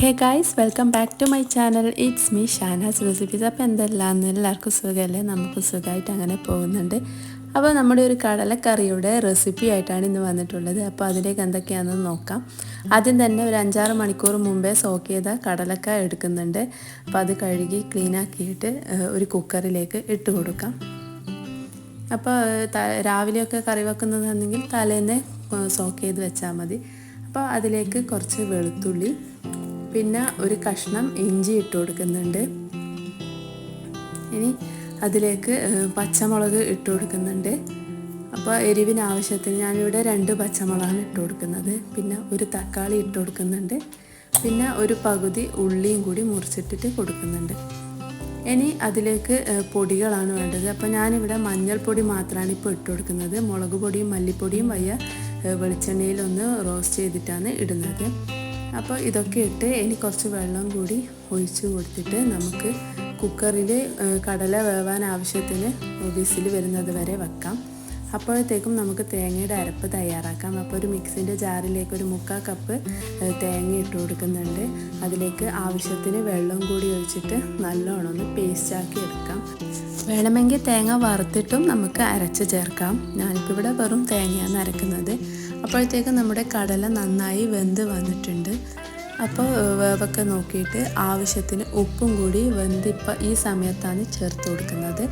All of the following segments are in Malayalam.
Hey guys welcome back to my channel it's me Shanas recipes അപ്പോൾ എന്തെല്ലാം എല്ലാവർക്കും സുഖമല്ലേ? നമുക്ക് സുഖമായിട്ട് അങ്ങനെ പോകുന്നുണ്ട്. അപ്പോൾ നമ്മുടെ ഒരു കടലക്കറിയുടെ റെസിപ്പി ആയിട്ടാണ് ഇന്ന് വന്നിട്ടുള്ളത്. അപ്പോൾ അതിലേക്ക് എന്തൊക്കെയാണെന്ന് നോക്കാം. ആദ്യം തന്നെ ഒരു അഞ്ചാറ് മണിക്കൂർ മുമ്പേ സോക്ക് ചെയ്ത കടലക്ക എടുക്കുന്നുണ്ട്. അപ്പോൾ അത് കഴുകി ക്ലീനാക്കിയിട്ട് ഒരു കുക്കറിലേക്ക് ഇട്ട് കൊടുക്കാം. അപ്പോൾ രാവിലെയൊക്കെ കറി വെക്കുന്നതാണെങ്കിൽ തലേന്ന് സോക്ക് ചെയ്ത് വെച്ചാൽ മതി. അപ്പോൾ അതിലേക്ക് കുറച്ച് വെളുത്തുള്ളി പിന്നെ ഒരു കഷ്ണം ഇഞ്ചി ഇട്ട് കൊടുക്കുന്നുണ്ട്. ഇനി അതിലേക്ക് പച്ചമുളക് ഇട്ട് കൊടുക്കുന്നുണ്ട്. അപ്പോൾ എരിവിന് ആവശ്യത്തിന് ഞാനിവിടെ രണ്ട് പച്ചമുളകാണ് ഇട്ട് കൊടുക്കുന്നത്. പിന്നെ ഒരു തക്കാളി ഇട്ട് കൊടുക്കുന്നുണ്ട്. പിന്നെ ഒരു പകുതി ഉള്ളിയും കൂടി മുറിച്ചിട്ടിട്ട് കൊടുക്കുന്നുണ്ട്. ഇനി അതിലേക്ക് പൊടികളാണ് വേണ്ടത്. അപ്പോൾ ഞാനിവിടെ മഞ്ഞൾപ്പൊടി മാത്രമാണ് ഇപ്പോൾ ഇട്ട് കൊടുക്കുന്നത്. മുളക് പൊടിയും മല്ലിപ്പൊടിയും വയ്യ വെളിച്ചെണ്ണയിലൊന്ന് റോസ്റ്റ് ചെയ്തിട്ടാണ് ഇടുന്നത്. അപ്പോൾ ഇതൊക്കെ ഇട്ട് ഇനി കുറച്ച് വെള്ളം കൂടി ഒഴിച്ച് കൊടുത്തിട്ട് നമുക്ക് കുക്കറിൽ കടല വേവാൻ ആവശ്യത്തിന് വിസിൽ വരുന്നത് വരെ വെക്കാം. അപ്പോഴത്തേക്കും നമുക്ക് തേങ്ങയുടെ അരപ്പ് തയ്യാറാക്കാം. അപ്പോൾ ഒരു മിക്സിന്റെ ജാറിലേക്ക് ഒരു മുക്കാൽ കപ്പ് തേങ്ങ ഇട്ട് കൊടുക്കുന്നുണ്ട്. അതിലേക്ക് ആവശ്യത്തിന് വെള്ളം കൂടി ഒഴിച്ചിട്ട് നല്ലോണം ഒന്ന് പേസ്റ്റാക്കി എടുക്കാം. വേണമെങ്കിൽ തേങ്ങ വറുത്തിട്ടും നമുക്ക് അരച്ച് ചേർക്കാം. ഞാനിപ്പോൾ ഇവിടെ വെറും തേങ്ങയാണ് അരക്കുന്നത്. അപ്പോഴത്തേക്കും നമ്മുടെ കടല നന്നായി വെന്ത് വന്നിട്ടുണ്ട്. അപ്പോൾ വേവൊക്കെ നോക്കിയിട്ട് ആവശ്യത്തിന് ഉപ്പും കൂടി വെന്ത് ഇപ്പം ഈ സമയത്താണ് ചേർത്ത് കൊടുക്കുന്നത്.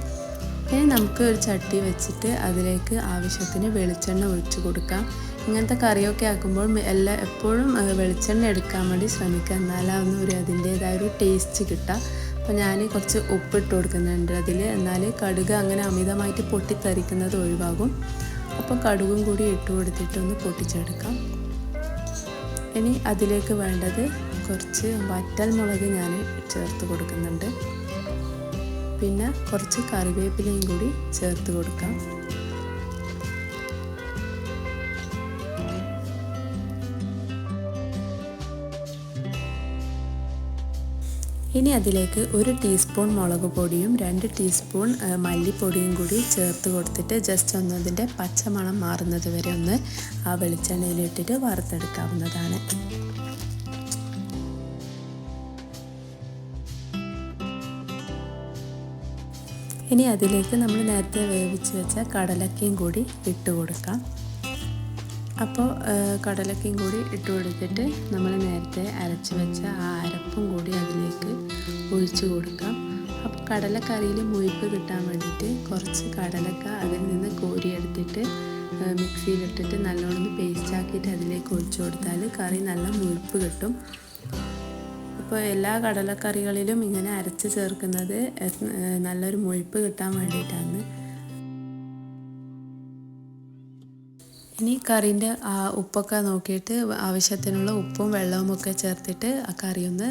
ഇനി നമുക്ക് ഒരു ചട്ടി വെച്ചിട്ട് അതിലേക്ക് ആവശ്യത്തിന് വെളിച്ചെണ്ണ ഒഴിച്ച് കൊടുക്കാം. ഇങ്ങനത്തെ കറിയൊക്കെ ആക്കുമ്പോൾ എല്ലാ എപ്പോഴും വെളിച്ചെണ്ണ എടുക്കാൻ വേണ്ടി ശ്രമിക്കുക. എന്നാലാണ് ഒരു അതിന്റേതായ ഒരു ടേസ്റ്റ് കിട്ടുക അപ്പോൾ ഞാൻ കുറച്ച് ഉപ്പിട്ട് കൊടുക്കുന്നുണ്ട് അതിൽ. എന്നാൽ കടുക് അങ്ങനെ അമിതമായിട്ട് പൊട്ടിത്തെറിക്കുന്നത് ഒഴിവാകും. അപ്പോൾ കടുകും കൂടി ഇട്ട് കൊടുത്തിട്ട് ഒന്ന് പൊട്ടിച്ചെടുക്കാം. ഇനി അതിലേക്ക് വേണ്ടത് കുറച്ച് വറ്റൽ മുളക് ഞാൻ ചേർത്ത് കൊടുക്കുന്നുണ്ട്. പിന്നെ കുറച്ച് കറിവേപ്പിലയും കൂടി ചേർത്ത് കൊടുക്കാം. ഇനി അതിലേക്ക് ഒരു ടീസ്പൂൺ മുളക് പൊടിയും രണ്ട് ടീസ്പൂൺ മല്ലിപ്പൊടിയും കൂടി ചേർത്ത് കൊടുത്തിട്ട് ജസ്റ്റ് ഒന്ന് അതിന്റെ പച്ചമണം മാറുന്നത് വരെ ഒന്ന് ആ വെളിച്ചെണ്ണയിലിട്ടിട്ട് വറുത്തെടുക്കാവുന്നതാണ്. ഇനി അതിലേക്ക് നമ്മൾ നേരത്തെ വേവിച്ച് വെച്ച കടലക്കയും കൂടി ഇട്ട് കൊടുക്കാം. അപ്പോൾ കടലക്കയും കൂടി ഇട്ട് കൊടുത്തിട്ട് നമ്മൾ നേരത്തെ അരച്ച് വെച്ച ആ അരപ്പും കൂടി അതിലേക്ക് ഒഴിച്ചു കൊടുക്കാം. അപ്പോൾ കടലക്കറിയിൽ മുയിപ്പ് കിട്ടാൻ വേണ്ടിയിട്ട് കുറച്ച് കടലക്ക അതിൽ നിന്ന് കോരിയെടുത്തിട്ട് മിക്സിയിലിട്ടിട്ട് നല്ലോണം പേസ്റ്റ് ആക്കിയിട്ട് അതിലേക്ക് ഒഴിച്ചു കൊടുത്താൽ കറി നല്ല മുഴുപ്പ് കിട്ടും. ഇപ്പോൾ എല്ലാ കടലക്കറികളിലും ഇങ്ങനെ അരച്ച് ചേർക്കുന്നത് നല്ലൊരു മുഴിപ്പ് കിട്ടാൻ വേണ്ടിയിട്ടാണ്. ഇനി കറീന്റെ ഉപ്പൊക്കെ നോക്കിയിട്ട് ആവശ്യത്തിനുള്ള ഉപ്പും വെള്ളവും ഒക്കെ ചേർത്തിട്ട് ആ കറി ഒന്ന്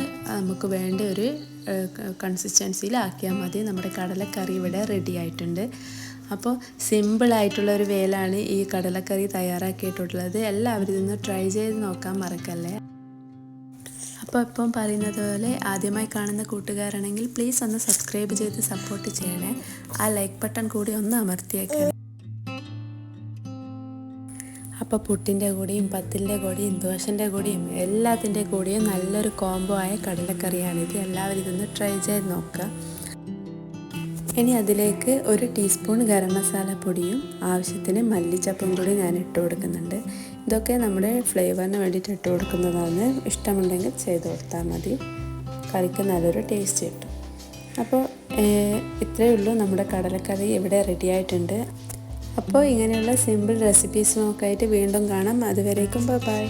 നമുക്ക് വേണ്ട ഒരു കൺസിസ്റ്റൻസിയിലാക്കിയാൽ മതി. നമ്മുടെ കടലക്കറി ഇവിടെ റെഡി ആയിട്ടുണ്ട്. അപ്പോൾ സിമ്പിളായിട്ടുള്ള ഒരു വേലാണ് ഈ കടലക്കറി തയ്യാറാക്കിയിട്ടുള്ളത്. എല്ലാവരും ഇതൊന്ന് ട്രൈ ചെയ്ത് നോക്കാൻ മറക്കല്ലേ? അപ്പോൾ ഇപ്പം പറയുന്നത് പോലെ ആദ്യമായി കാണുന്ന കൂട്ടുകാരാണെങ്കിൽ പ്ലീസ് ഒന്ന് സബ്സ്ക്രൈബ് ചെയ്ത് സപ്പോർട്ട് ചെയ്യണേ. ആ ലൈക്ക് ബട്ടൺ കൂടി ഒന്ന് അമർത്തിയേക്കണേ. അപ്പോൾ പുട്ടിന്റെ കൂടെയും പത്തിന്റെ കൂടെയും ദോശന്റെ കൂടെയും എല്ലാത്തിന്റെ കൂടെയും നല്ലൊരു കോംബോ ആയ കടലക്കറിയാണിത് എല്ലാവരും ഇതൊന്ന് ട്രൈ ചെയ്ത് നോക്കുക. ഇനി അതിലേക്ക് ഒരു ടീസ്പൂൺ ഗരം മസാല പൊടിയും ആവശ്യത്തിന് മല്ലിച്ചപ്പും കൂടി ഞാൻ ഇട്ട് കൊടുക്കുന്നുണ്ട്. ഇതൊക്കെ നമ്മുടെ ഫ്ലേവറിന് വേണ്ടിയിട്ട് ഇട്ട് കൊടുക്കുന്നതാണ്. ഇഷ്ടമുണ്ടെങ്കിൽ ചെയ്ത് കൊടുത്താൽ മതി. കറിക്ക് നല്ലൊരു ടേസ്റ്റ് കിട്ടും. അപ്പോൾ ഇത്രയേ ഉള്ളൂ നമ്മുടെ കടലക്കറി. ഇവിടെ റെഡി ആയിട്ടുണ്ട്. അപ്പോൾ ഇങ്ങനെയുള്ള സിമ്പിൾ റെസിപ്പീസ് നോക്കായിട്ട് വീണ്ടും കാണാം. അതുവരേക്കും ബൈ